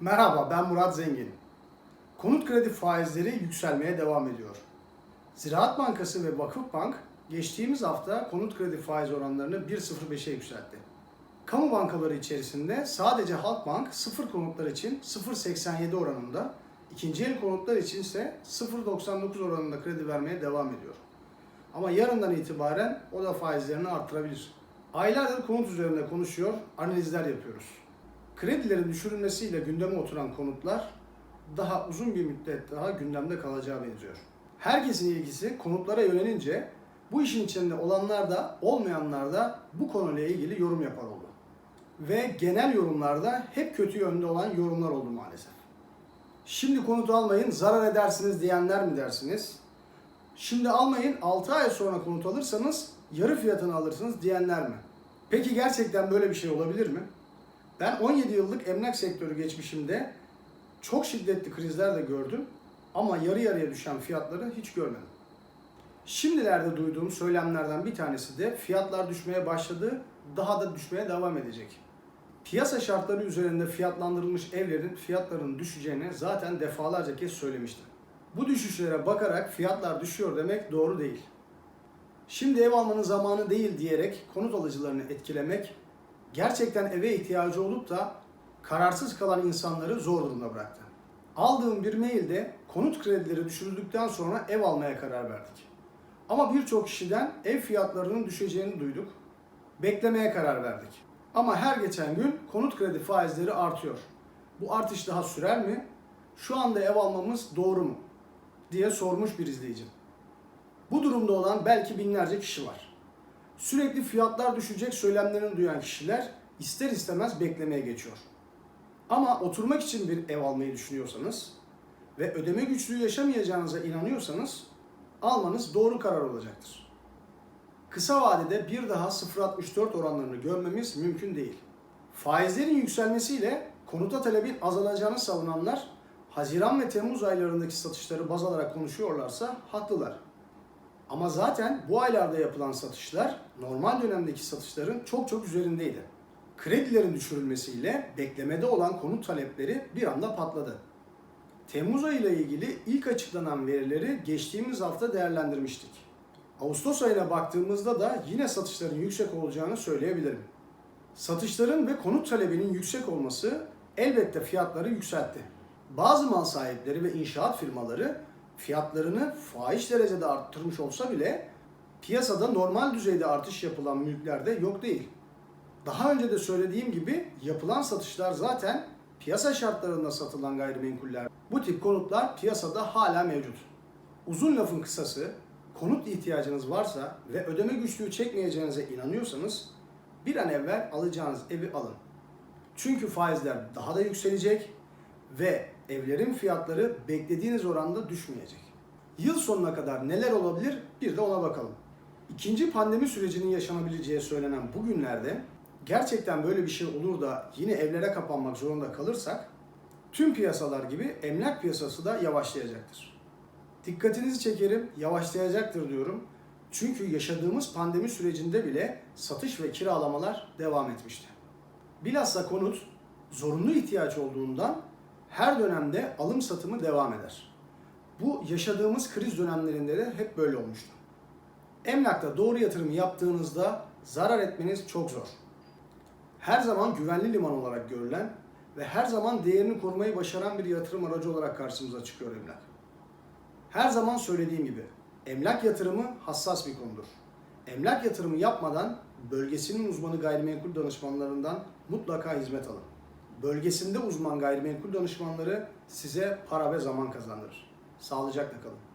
Merhaba ben Murat Zengin. Konut kredi faizleri yükselmeye devam ediyor. Ziraat Bankası ve Vakıfbank geçtiğimiz hafta konut kredi faiz oranlarını 1.05'e yükseltti. Kamu bankaları içerisinde sadece Halkbank sıfır konutlar için 0.87 oranında, ikinci el konutlar için ise 0.99 oranında kredi vermeye devam ediyor. Ama yarından itibaren o da faizlerini arttırabilir. Aylardır konut üzerinde konuşuyor, analizler yapıyoruz. Kredilerin düşürülmesiyle gündeme oturan konutlar daha uzun bir müddet daha gündemde kalacağı benziyor. Herkesin ilgisi konutlara yönelince bu işin içinde olanlar da olmayanlar da bu konuyla ilgili yorum yapar oldu. Ve genel yorumlarda hep kötü yönde olan yorumlar oldu maalesef. Şimdi konut almayın zarar edersiniz diyenler mi dersiniz? Şimdi almayın 6 ay sonra konut alırsanız yarı fiyatını alırsınız diyenler mi? Peki gerçekten böyle bir şey olabilir mi? Ben 17 yıllık emlak sektörü geçmişimde çok şiddetli krizler de gördüm ama yarı yarıya düşen fiyatları hiç görmedim. Şimdilerde duyduğum söylemlerden bir tanesi de fiyatlar düşmeye başladı, daha da düşmeye devam edecek. Piyasa şartları üzerinde fiyatlandırılmış evlerin fiyatlarının düşeceğini zaten defalarca kez söylemiştim. Bu düşüşlere bakarak fiyatlar düşüyor demek doğru değil. Şimdi ev almanın zamanı değil diyerek konut alıcılarını etkilemek gerçekten eve ihtiyacı olup da kararsız kalan insanları zor durumda bıraktı. Aldığım bir mailde konut kredileri düşürüldükten sonra ev almaya karar verdik. Ama birçok kişiden ev fiyatlarının düşeceğini duyduk. Beklemeye karar verdik. Ama her geçen gün konut kredi faizleri artıyor. Bu artış daha sürer mi? Şu anda ev almamız doğru mu? diye sormuş bir izleyicim. Bu durumda olan belki binlerce kişi var. Sürekli fiyatlar düşecek söylemlerini duyan kişiler ister istemez beklemeye geçiyor. Ama oturmak için bir ev almayı düşünüyorsanız ve ödeme güçlüğü yaşamayacağınıza inanıyorsanız almanız doğru karar olacaktır. Kısa vadede bir daha 0.64 oranlarını görmemiz mümkün değil. Faizlerin yükselmesiyle konuta talebin azalacağını savunanlar Haziran ve Temmuz aylarındaki satışları baz alarak konuşuyorlarsa haklılar. Ama zaten bu aylarda yapılan satışlar normal dönemdeki satışların çok çok üzerindeydi. Kredilerin düşürülmesiyle beklemede olan konut talepleri bir anda patladı. Temmuz ayı ile ilgili ilk açıklanan verileri geçtiğimiz hafta değerlendirmiştik. Ağustos ayına baktığımızda da yine satışların yüksek olacağını söyleyebilirim. Satışların ve konut talebinin yüksek olması elbette fiyatları yükseltti. Bazı mal sahipleri ve inşaat firmaları fiyatlarını fahiş derecede arttırmış olsa bile piyasada normal düzeyde artış yapılan mülklerde yok değil. Daha önce de söylediğim gibi yapılan satışlar zaten piyasa şartlarında satılan gayrimenkuller. Bu tip konutlar piyasada hala mevcut. Uzun lafın kısası, konut ihtiyacınız varsa ve ödeme güçlüğü çekmeyeceğinize inanıyorsanız bir an evvel alacağınız evi alın. Çünkü faizler daha da yükselecek ve evlerin fiyatları beklediğiniz oranda düşmeyecek. Yıl sonuna kadar neler olabilir bir de ona bakalım. İkinci pandemi sürecinin yaşanabileceği söylenen bu günlerde gerçekten böyle bir şey olur da yine evlere kapanmak zorunda kalırsak tüm piyasalar gibi emlak piyasası da yavaşlayacaktır. Dikkatinizi çekerim, yavaşlayacaktır diyorum. Çünkü yaşadığımız pandemi sürecinde bile satış ve kiralamalar devam etmişti. Bilhassa konut zorunlu ihtiyaç olduğundan her dönemde alım satımı devam eder. Bu yaşadığımız kriz dönemlerinde de hep böyle olmuştu. Emlakta doğru yatırım yaptığınızda zarar etmeniz çok zor. Her zaman güvenli liman olarak görülen ve her zaman değerini korumayı başaran bir yatırım aracı olarak karşımıza çıkıyor emlak. Her zaman söylediğim gibi emlak yatırımı hassas bir konudur. Emlak yatırımı yapmadan bölgesinin uzmanı gayrimenkul danışmanlarından mutlaka hizmet alın. Bölgesinde uzman gayrimenkul danışmanları size para ve zaman kazandırır. Sağlıcakla kalın.